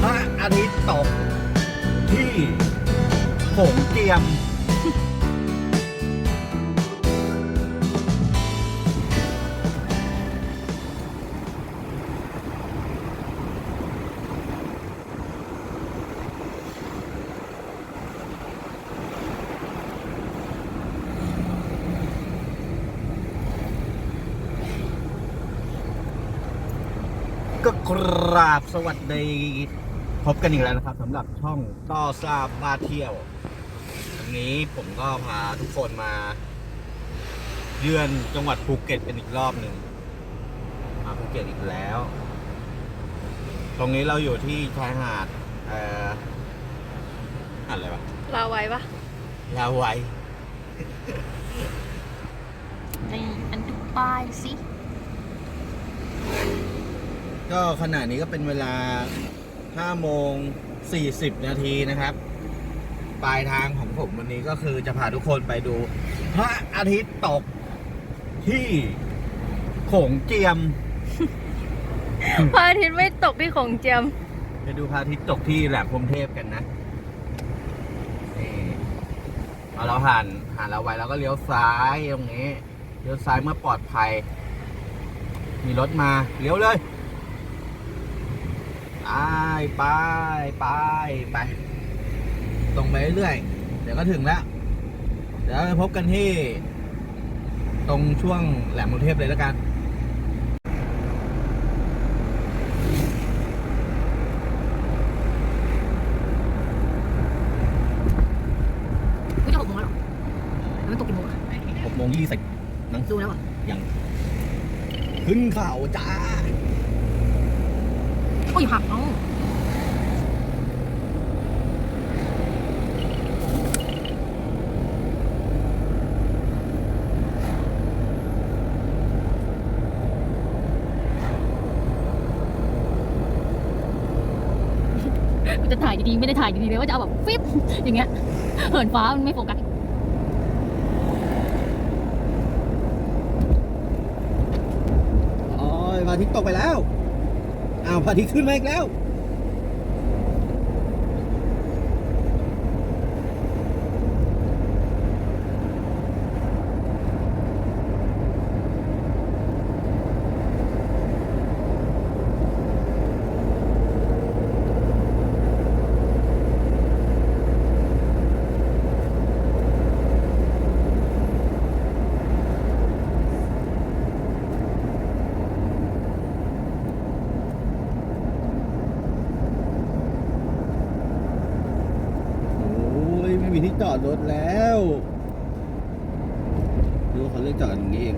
พระอาทิตย์ตกที่โขงเจียม ก็กราบสวัสดีพบกันอีกแล้วนะครับสำหรับช่องต้อซาบมาเที่ยว วันนี้ผมก็พาทุกคนมา เยือนจังหวัดภูเก็ตเป็นอีกรอบหนึ่งมาภูเก็ตอีกแล้ว ตรงนี้เราอยู่ที่ชายหาดเอ่อหาดอะไรวะลาไว้ปะลาวัยในอันดูป้ายสิ ก็ขณะนี้ก็เป็นเวลา 5 โมง 40 นาทีนะครับ ปลายทางของผมวันนี้ก็คือจะพาทุกคนไปดู พระอาทิตย์ตกที่โขงเจียม พระอาทิตย์ไม่ตกที่ของเจียม ไปดูพระอาทิตย์ตกที่แหลมพรหมเทพกันนะนี่พอเราผ่านผ่านเราไว้เราก็เลี้ยวซ้ายตรงนี้ เลี้ยวซ้ายเมื่อปลอดภัย มีรถมา เลี้ยวเลย ไปไปไปไป ตรงไปเรื่อยๆเดี๋ยวก็ถึงแล้ว เดี๋ยวไปพบกันที่ ตรงช่วงแหลมพรหมเทพเลยแล้วกันไม่จะหกโมงแล้วหรอแล้วมันตกกี่โมงอะหกโมงยี่สิบนังดูแล้วอะยัง ขึ้นเขาจ้าโอ้ยหักเอ้ากูจะถ่ายดีๆ ไม่ได้ถ่ายดีๆเลยว่าจะเอาแบบฟิปอย่างเงี้ยเหินฟ้ามันไม่โฟกัสโอ้ยพระอาทิตย์ตกไปแล้ว อ้าวพระอาทิตย์ขึ้นมาอีกแล้ว โอ้ยไม่มีที่จอดรถแล้วดูเขาเลือกจอดกันตรงนี้เอง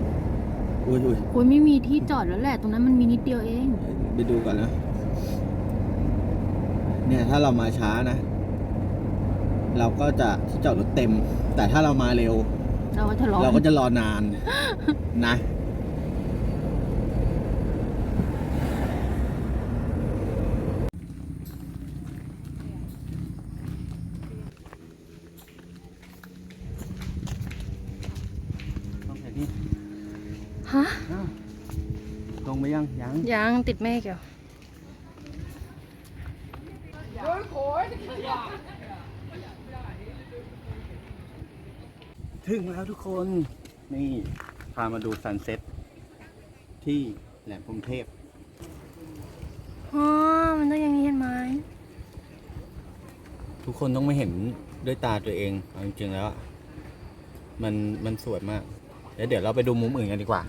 อุ้ยอุ้ยโอ้ยไม่มีที่จอดแล้วแหละ ตรงนั้นมันมีนิดเดียวเอง ไปดูก่อนนะ เนี่ยถ้าเรามาช้านะ เราก็จะที่จอดรถเต็ม แต่ถ้าเรามาเร็ว เราก็จะรอเราก็จะรอนานนะ ต้องไหนนี่ ฮะอ้าวตรงไปยังยังยังติดเมฆอยู่ถึงแล้วทุกคน นี่ พามาดูซันเซ็ตที่แหลมพรหมเทพ อ๋อมันต้องอย่างนี้เห็นไหมทุกคนต้องไม่เห็นด้วยตาตัวเองเอาจริงๆแล้วอะมันมันสวยมาก แล้วเดี๋ยวเราไปดูมุมอื่นกันดีกว่า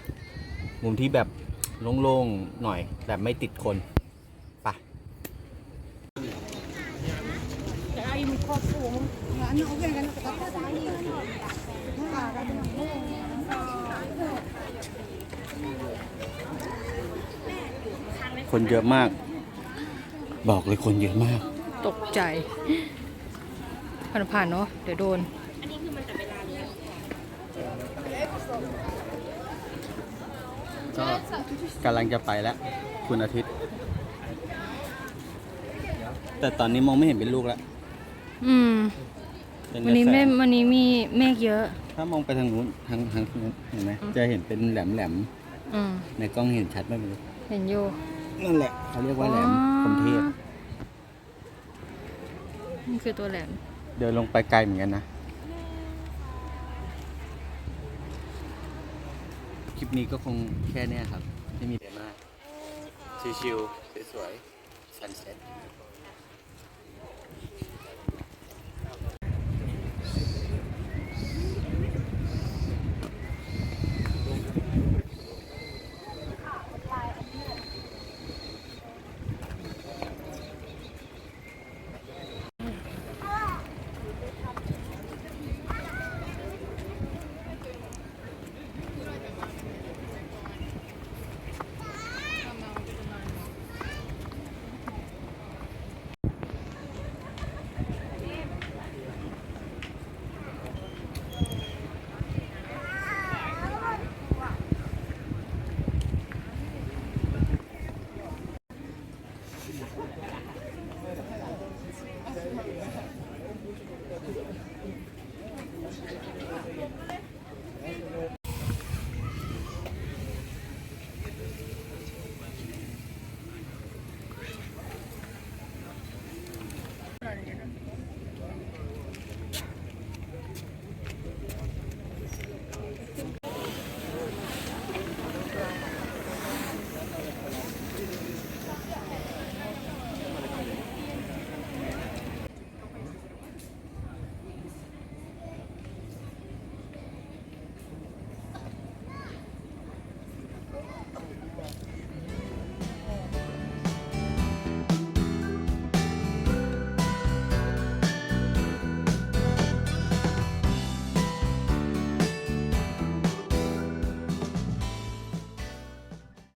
มุมที่แบบโล่งๆหน่อยแบบไม่ติดคนไปคนเยอะมาก บอกเลยคนเยอะมาก ตกใจผ่านๆเนาะเดี๋ยวโดน ก็กำลังจะไปแล้ว คุณอาทิตย์ แต่ตอนนี้มองไม่เห็นเป็นลูกแล้วอืมวันนี้เมฆวันนี้มีเมฆเยอะ ถ้ามองไปทางนู้นทางทางนู้นเห็นไหมจะเห็นเป็นแหลมแหลมในกล้องเห็นชัดไหมไม่รู้เห็นอยู่ นั่นแหละเขาเรียกว่าแหลมครุงเทพนี่คือตัวแหลม เดินลงไปไกลเหมือนกันนะ ลิปนี้ก็คงแค่เนี้ยครับ ไม่มีอะไรมาก ชิวๆสวยๆ sunset